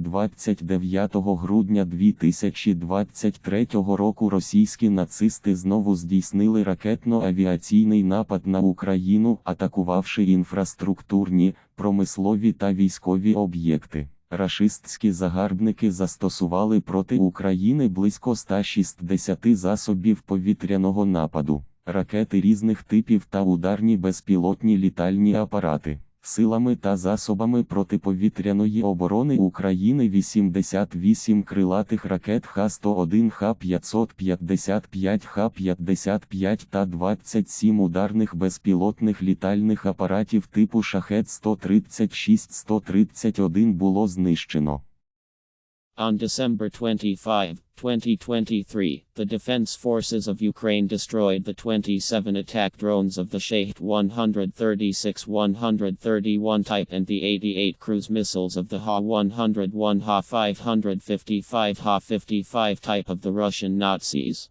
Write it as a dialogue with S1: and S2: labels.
S1: 29 грудня 2023 року російські нацисти знову здійснили ракетно-авіаційний напад на Україну, атакувавши інфраструктурні, промислові та військові об'єкти. Рашистські загарбники застосували проти України близько 160 засобів повітряного нападу, ракети різних типів та ударні безпілотні літальні апарати. Силами та засобами протиповітряної оборони України 88 крилатих ракет Х-101, Х-555, Х-55 та 27 ударних безпілотних літальних апаратів типу Шахет-136-131 було знищено.
S2: On December 25, 2023, the Defense Forces of Ukraine destroyed the 27 attack drones of the Shahed 136 131 type and the 88 cruise missiles of the Ha-101 Ha-555 Ha-55 type of the Russian Nazis.